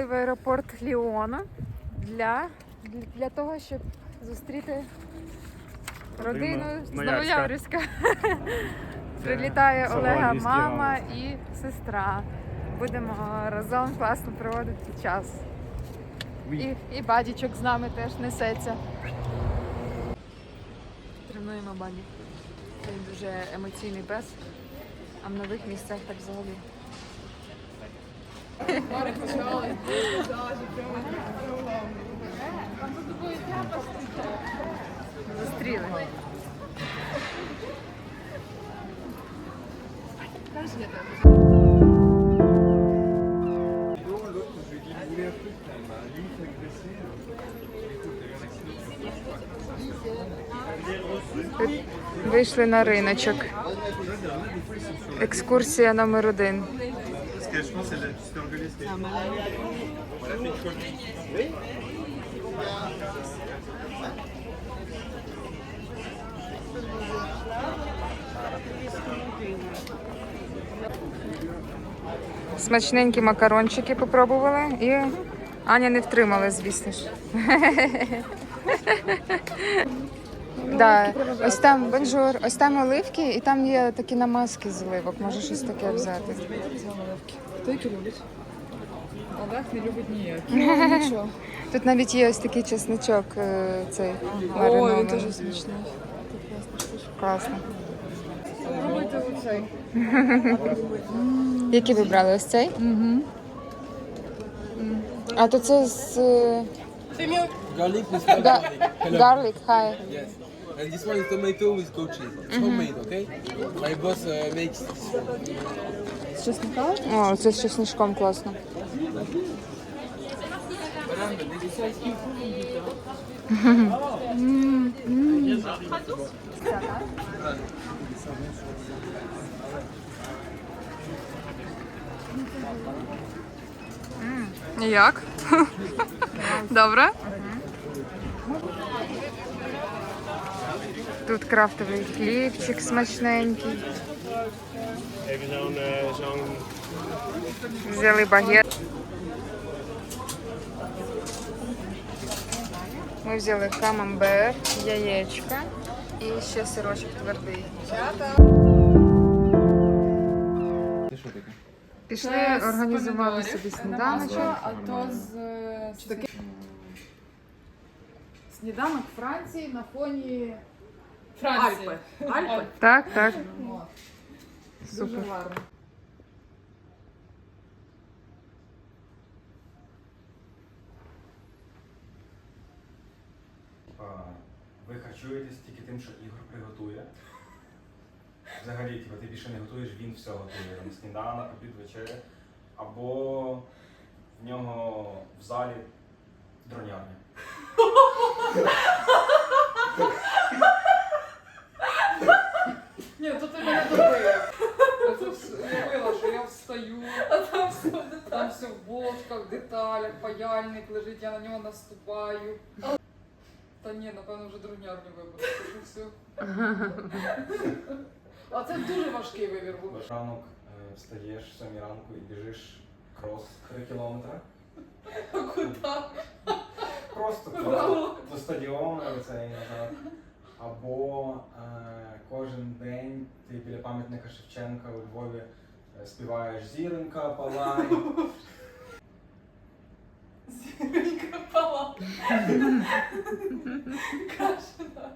приїхали в аеропорт Ліона для, для, того, щоб зустріти родину з Ноярська. Новояврівська. Прилітає Олега мама і сестра. Будемо разом класно проводити час. І, і бадічок з нами теж несеться. Тренуємо баді. Він дуже емоційний пес, а в нових місцях так взагалі. Зустріли. Вийшли на риночок. Екскурсія номер один. Смачненькі макарончики попробували і Аня не втримала, звісно ж. Да. Ось там бонжур, ось там оливки, і там є такі намазки з оливок. Може щось таке взяти. Хто які любить? Олег не любить ніякі. Тут навіть є ось такий чесничок, е, цей О, він маринований. дуже смачний. Класно. Пробуйте оцей. Який ви брали? Ось цей? Угу. А то це з е, Garlic with garlic. га- Hello. garlic, хай. And this one is tomato with goat cheese. It's homemade, okay? My boss uh, makes this. З чесника? О, це з чесничком класно. Як? Добре? Тут крафтовий хлібчик смачненький. Взяли багет. Ми взяли камамбер, яєчка і ще сирочок твердий. Пішли, організували собі сніданочок. А то з. Сніданок Франції на фоні Альпи. Альпи. Так, так. Дуже Супер. гарно. Ви харчуєтесь тільки тим, що Ігор приготує. Взагалі, типа, ти більше не готуєш, він все готує. Там сніданок, обід, вечеря. Або в нього в залі дронярня. мене добив. Це зробила, що я встаю, а там все в деталях. Там все в бочках, деталях, паяльник лежить, я на нього наступаю. Та ні, напевно, вже друнярню вибрати, тому все. А це дуже важкий вибір був. Ранок е, встаєш в 7 ранку і біжиш крос 3 кілометри. Куди? Просто Куди? крос до стадіону і це і назад. або е, кожен день ти біля пам'ятника Шевченка у Львові співаєш зіронька палай. Зіронька палай. Кашина.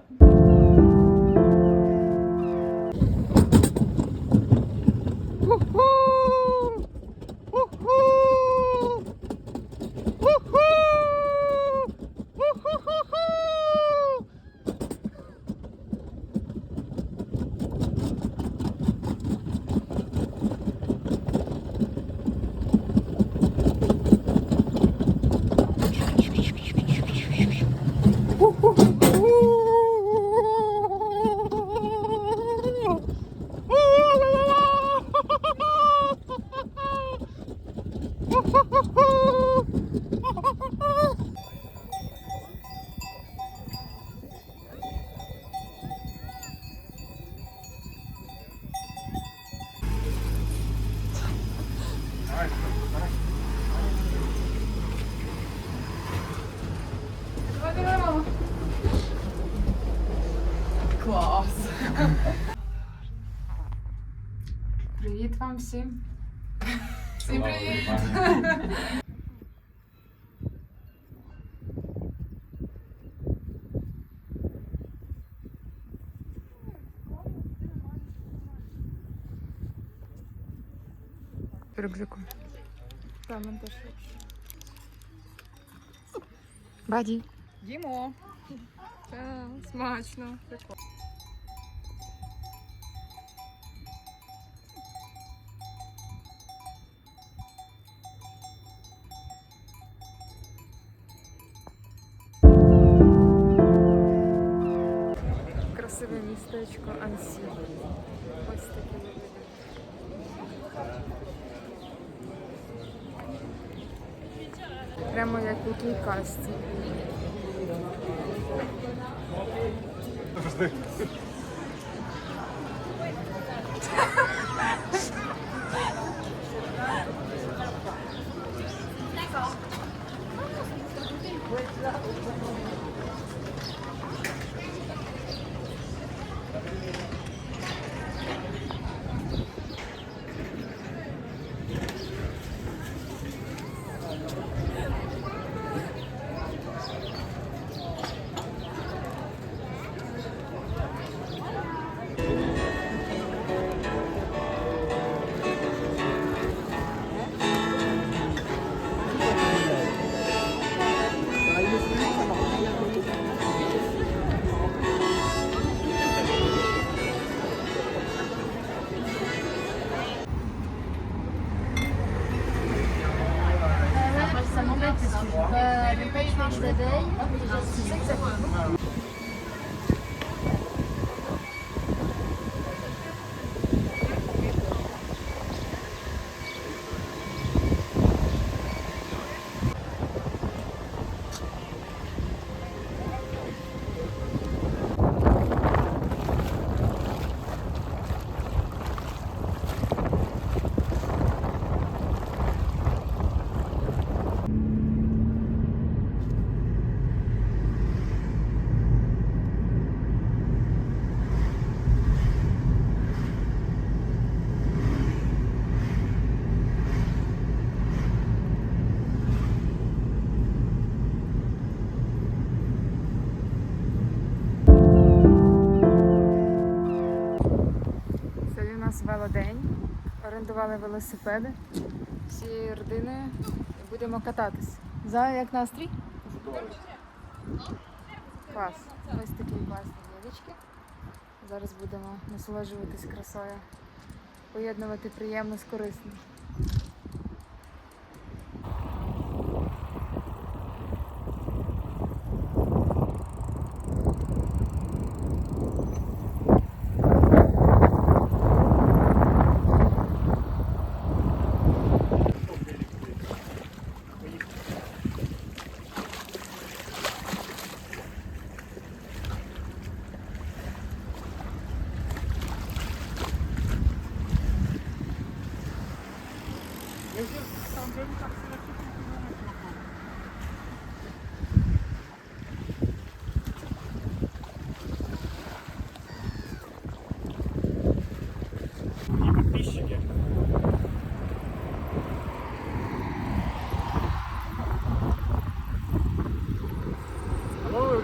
Клас. Привіт вам всім. Всім привіт. Переблюку. Там он пошел. Баді. Дімо. Смачно. Красиве містечко Ансі. Ось таке виглядає. Прямо як у тій касті. husband. нас велодень. Орендували велосипеди всією родиною і будемо кататись. За як настрій? Клас. Ось такі класні дядечки. Зараз будемо насолоджуватись красою, поєднувати приємно з корисним.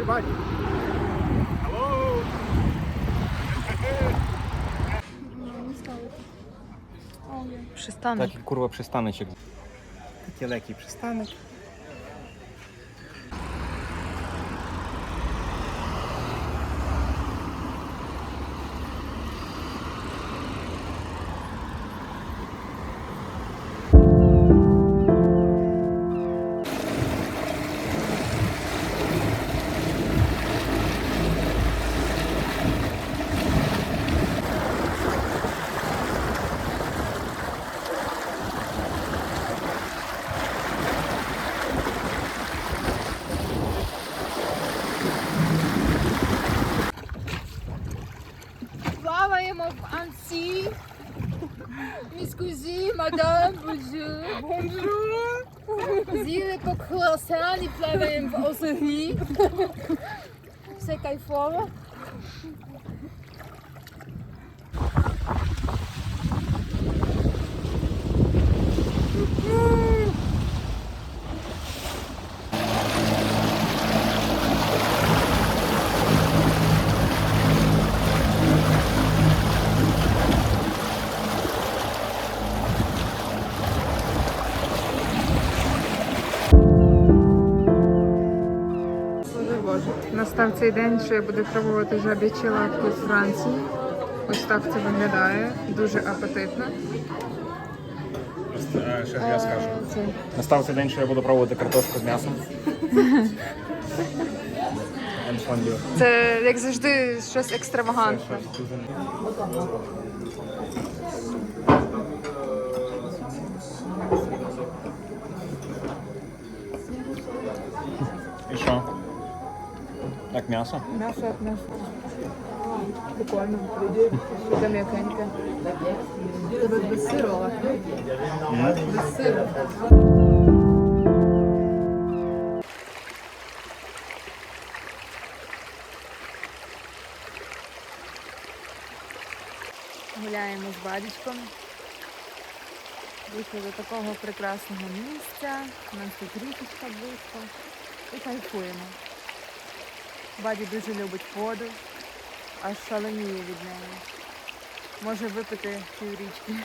Everybody. Hello. Przystanek. Taki kurwa przystaneczek. Taki lekki przystanek. Você ri. Você cai fora. Hum. Настав цей день, що я буду пробувати жаб'ячі лапки з Франції. Ось так це виглядає. Дуже апетитно. Що ж я скажу? Е, Настав цей день, що я буду пробувати картошку з м'ясом. Це як завжди щось екстравагантне. Як м'ясо? М'ясо як м'ясо. Прикольно. Буде м'якеньке. Тебе без але без сиру. Гуляємо з бадічком. Вийшли до такого прекрасного місця. У нас тут річечка близько. І кайфуємо. Баді дуже любить воду, аж шаленіє від неї. Може випити пів річки.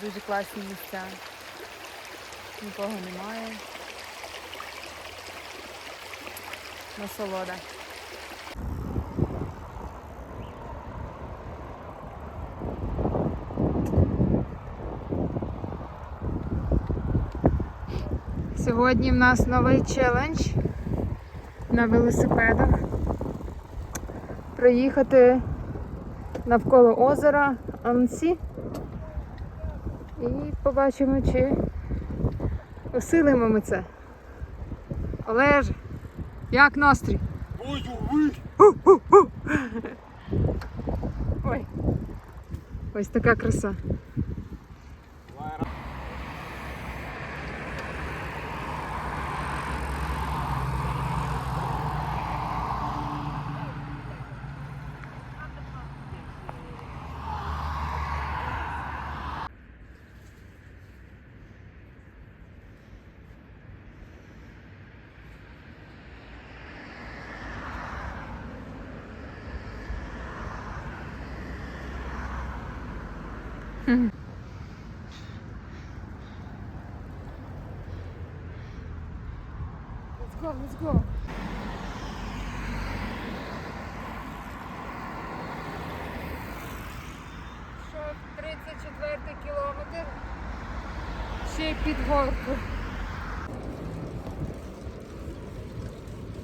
Дуже класні місця. Нікого немає. Насолода. Сьогодні в нас новий челендж на велосипедах. Проїхати навколо озера Ансі. І побачимо, чи осилимо ми це. Олеж, як настрій? Ой. Ось така краса. Let's go, let's go. Що 34 кілометр. Ще під горку.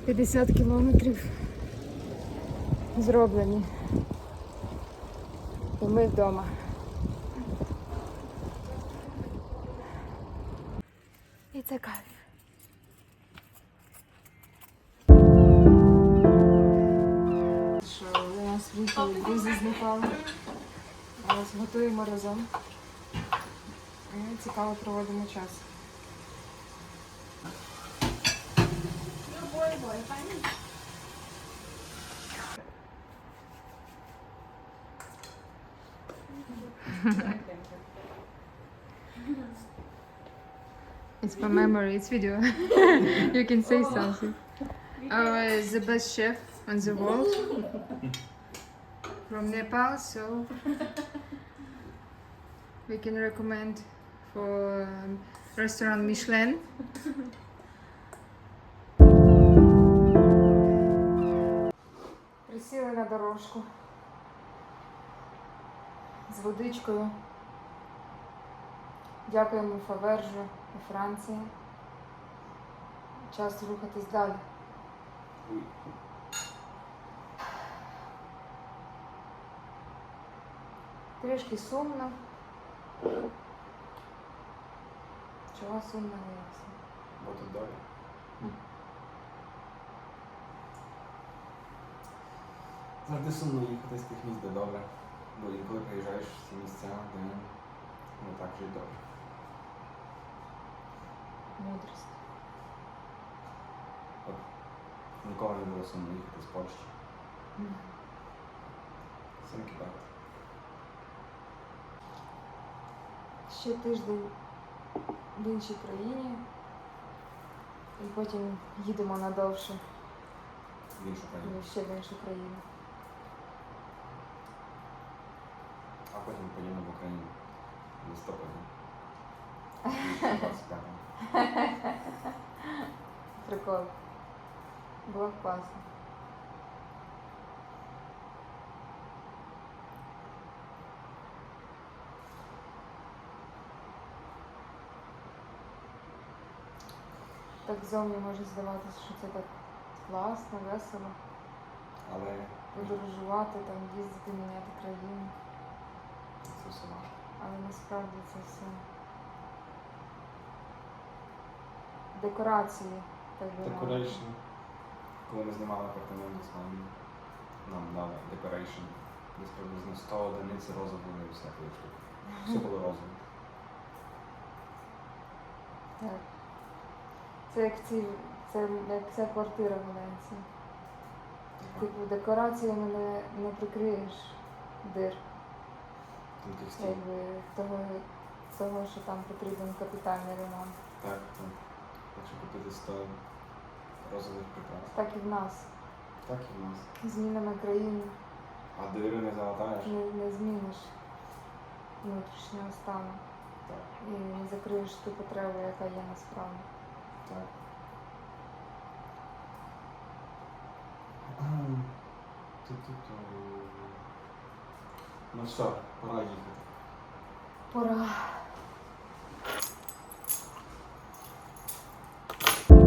50 кілометрів зроблені. І ми вдома. Це кайф. Що у нас виїхали друзі з Непалу. Готуємо разом. І цікаво проводимо час. It's for memory, it's video. you can say something. Uh, the best chef on the world from Nepal, so we can recommend for um, restaurant Michelin. Присіли на дорожку з водичкою. Дякуємо Фавержу і Франції. Час рухатись далі. Трішки сумно. Чого сумно не ясно? Бо тут далі. Завжди сумно їхати з тих місць, де добре. Бо інколи приїжджаєш в ці місця, де не так жить добре. Мудрість. Ніколи не було сумно їхати з Польщі. Сам кидати. ще тиждень в іншій країні. І потім їдемо надовше В іншу країну. ну, ще в іншу країну. А потім поїдемо в Україну. В листопаді. 25-го. Прикол. Було класно. Так зовні може здаватися, що це так класно, весело. Але Подорожувати, там їздити, міняти країни. це все важко. Але насправді це все декорації, так би мовити. Decoration. Коли ми знімали апартаменти з вами, нам дали decoration. Десь приблизно 100 одиниць розової всякої штуки. Все було розове. Так. Це як ці, це як ця квартира в Венеції. Типу декораціями не, не прикриєш дир, стіл. якби того, того, що там потрібен капітальний ремонт. Так, так. Якщо купити 100 розових прикрас. Так і в нас. Так і в нас. Змінами країн А дири не залатаєш? не, не зміниш внутрішнього стану Так, і не закриєш ту потребу, яка є насправді. так. Ту-ту-ту. Ну все, пора їхати. Пора. Thank you.